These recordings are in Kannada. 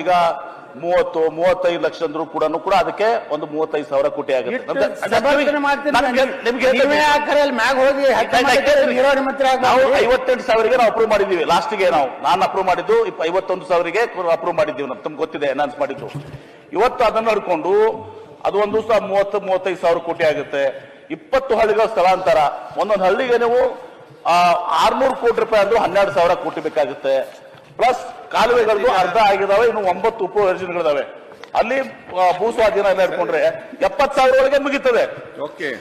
ಈಗ ಮೂವತ್ತು ಮೂವತ್ತೈದು ಲಕ್ಷ ಅಂದ್ರೂ ಕೂಡ ಕೂಡ ಅದಕ್ಕೆ ಒಂದು ಮೂವತ್ತೈದು ಸಾವಿರ ಕೋಟಿ ಆಗುತ್ತೆ. ನಮ್ಗೆ- ನಿಮ್ಗೆ ನೀವೇ ಐವತ್ತೆಂಟು ಸಾವಿರಗೆ ಅಪ್ರೂವ್ ಮಾಡಿದೀವಿ ಲಾಸ್ಟ್ಗೆ ನಾವು. ನಾನು ಅಪ್ರೂವ್ ಮಾಡಿದ್ದು ಐವತ್ತೊಂದು ಸಾವಿರಗೆ ಅಪ್ರೂವ್ ಮಾಡಿದ್ದೀವಿ ನಾವು. ತಮ್ಗೆ ಗೊತ್ತಿದೆ ಅನೌನ್ಸ್ ಮಾಡಿದ್ದು. ಇವತ್ತು ಅದನ್ನ ನೋಡಿಕೊಂಡು ಅದು ಒಂದು ದಿವಸ ಮೂವತ್ತು ಮೂವತ್ತೈದು ಸಾವಿರ ಕೋಟಿ ಆಗುತ್ತೆ. ಇಪ್ಪತ್ತು ಹಳ್ಳಿಗಳ ಸ್ಥಳಾಂತರ. ಒಂದೊಂದು ಹಳ್ಳಿಗೆ ನೀವು ಆರ್ನೂರು ಕೋಟಿ ರೂಪಾಯಿ ಅಂದ್ರೆ ಹನ್ನೆರಡು ಸಾವಿರ ಕೋಟಿ ಬೇಕಾಗುತ್ತೆ. ಪ್ಲಸ್ ಕಾಲುವೆಗಳು ಅರ್ಧ ಆಗಿದಾವೆ ಇನ್ನು ಒಂಬತ್ತು ಉಪ ಯೋಜನೆಗಳಿದಾವೆ ಅಲ್ಲಿ ಆ, ಭೂ ಸ್ವಾಧೀನ ಎಲ್ಲ ಇಟ್ಕೊಂಡ್ರೆ ಎಪ್ಪತ್ ಸಾವಿರ ಒಳಗೆ ಮುಗೀತದೆ.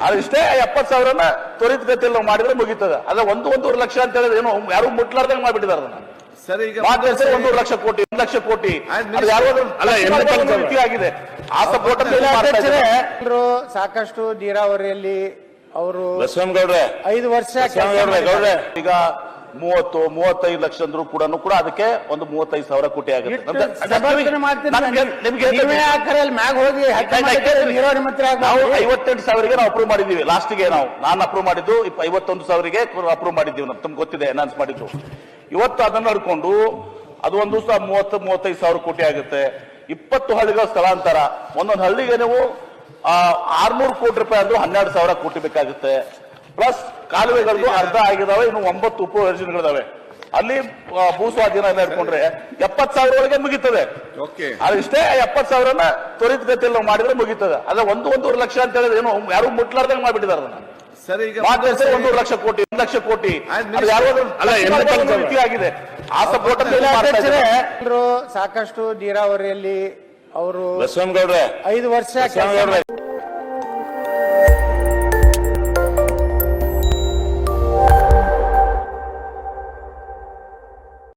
ಅದಿಷ್ಟೇ ಎಪ್ಪತ್ ಸಾವಿರನ ತ್ವರಿತಗತಿಯಲ್ಲಿ ನಾವು ಮಾಡಿದ್ರೆ ಮುಗೀತದೆ. ಅದ ಒಂದು ಒಂದೂವರೆ ಲಕ್ಷ ಅಂತ ಹೇಳಿದ್ರೆ ಏನು ಯಾರು ಮುಟ್ಲಾರ್ದಂಗೆ ಮಾಡ್ಬಿಟ್ಟಿದ್ದಾರೆ ಅದನ್ನ. ಸರಿ ಈಗ ಒಂದೂವರೆ ಲಕ್ಷ ಕೋಟಿ ಒಂದು ಲಕ್ಷ ಕೋಟಿ. ಆಗಿದೆ. ಆ ಸಪೋರ್ಟ್ ಸಾಕಷ್ಟು ನೀರಾವರಿಯಲ್ಲಿ ಅವರು ಐದು ವರ್ಷ ಈಗ ಮೂವತ್ತು ಮೂವತ್ತೈದು ಲಕ್ಷ ಅಂದ್ರೂ ಕೂಡ ಕೂಡ ಅದಕ್ಕೆ ಒಂದು ಮೂವತ್ತೈದು ಸಾವಿರ ಕೋಟಿ ಆಗುತ್ತೆ. ನಮ್ಗೆ- ನಿಮ್ಗೆ ಐವತ್ತೆಂಟು ಸಾವಿರಗೆ ನಾವು ಅಪ್ರೂವ್ ಮಾಡಿದೀವಿ ಲಾಸ್ಟ್ಗೆ ನಾವು. ನಾನು ಅಪ್ರೂವ್ ಮಾಡಿದ್ದು ಐವತ್ತೊಂದು ಸಾವಿರಗೆ ಅಪ್ರೂವ್ ಮಾಡಿದ್ದೀವಿ. ನಾವು ತಮ್ಗೆ ಗೊತ್ತಿದೆ ಅನೌನ್ಸ್ ಮಾಡಿದ್ದು. ಇವತ್ತು ಅದನ್ನ ನೋಡಿಕೊಂಡು ಅದು ಒಂದು ಮೂವತ್ತು ಮೂವತ್ತೈದು ಸಾವಿರ ಕೋಟಿ ಆಗುತ್ತೆ. ಇಪ್ಪತ್ತು ಹಳ್ಳಿಗಳ ಸ್ಥಳಾಂತರ. ಒಂದೊಂದು ಹಳ್ಳಿಗೆ ನೀವು ಆರ್ನೂರು ಕೋಟಿ ರೂಪಾಯಿ ಅಂದ್ರೂ ಹನ್ನೆರಡು ಸಾವಿರ ಕೋಟಿ ಬೇಕಾಗುತ್ತೆ. ಪ್ಲಸ್ ಕಾಲುವೆಗಳಿಗೂ ಅರ್ಧ ಆಗಿದಾವೆ ಇನ್ನು ಒಂಬತ್ತು ಉಪ ಯೋಜನೆಗಳಿದಾವೆ ಅಲ್ಲಿ ಆ, ಭೂ ಸ್ವಾಧೀನ ಎಲ್ಲ ಇಟ್ಕೊಂಡ್ರೆ ಎಪ್ಪತ್ ಸಾವಿರ ಒಳಗೆ ಮುಗೀತದೆ. ಅದಿಷ್ಟೇ ಎಪ್ಪತ್ತು ಸಾವಿರನ ತ್ವರಿತಗತಿಯಲ್ಲಿ ನಾವು ಮಾಡಿದ್ರೆ ಮುಗೀತದೆ. ಅದ ಒಂದು ಒಂದೂವರೆ ಲಕ್ಷ ಅಂತ ಹೇಳಿದ್ರೆ ಏನು ಯಾರು ಮುಟ್ಲಾರ್ದಂಗೆ ಮಾಡ್ಬಿಟ್ಟಿದ್ದಾರೆ ಅದನ್ನ. ಸರಿ ಈಗ ಒಂದೂವರೆ ಲಕ್ಷ ಕೋಟಿ ಒಂದು ಲಕ್ಷ ಕೋಟಿ. ಆಗಿದೆ. ಆ ಸಪೋರ್ಟ್ ಸಾಕಷ್ಟು ನೀರಾವರಿಯಲ್ಲಿ ಅವರು ಐದು ವರ್ಷ